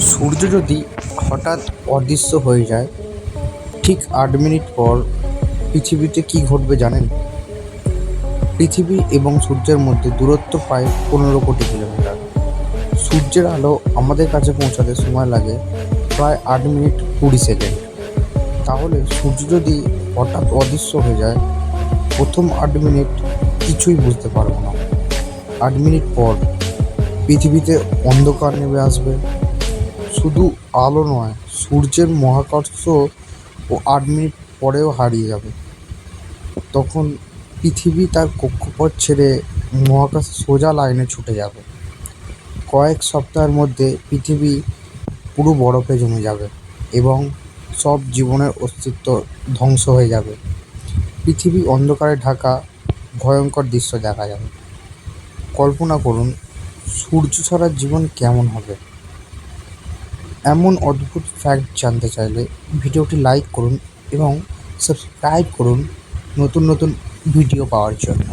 সূর্য যদি হঠাৎ অদৃশ্য হয়ে যায়, ঠিক আট মিনিট পর পৃথিবীতে কী ঘটবে জানেন? পৃথিবী এবং সূর্যের মধ্যে দূরত্ব প্রায় পনেরো কোটি কিলোমিটার। সূর্যের আলো আমাদের কাছে পৌঁছাতে সময় লাগে প্রায় আট মিনিট কুড়ি সেকেন্ড। তাহলে সূর্য যদি হঠাৎ অদৃশ্য হয়ে যায়, প্রথম আট মিনিট কিছুই বুঝতে পারব না। আট মিনিট পর পৃথিবীতে অন্ধকার নেমে আসবে শুধু আলো নয়, সূর্যের মহাকর্ষ ও আট মিনিট পরেও হারিয়ে যাবে। তখন পৃথিবী তার কক্ষপথ ছেড়ে মহাকাশে সোজা লাইনে ছুটে যাবে। কয়েক সপ্তাহের মধ্যে পৃথিবী পুরো বরফে জমে যাবে এবং সব জীবনের অস্তিত্ব ধ্বংস হয়ে যাবে। পৃথিবী অন্ধকারে ঢাকা, ভয়ঙ্কর দৃশ্য দেখা যাবে। কল্পনা করুন, সূর্য ছাড়া জীবন কেমন হবে? এমন অদ্ভুত ফ্যাক্ট জানতে চাইলে ভিডিওটি লাইক করুন এবং সাবস্ক্রাইব করুন নতুন নতুন ভিডিও পাওয়ার জন্য।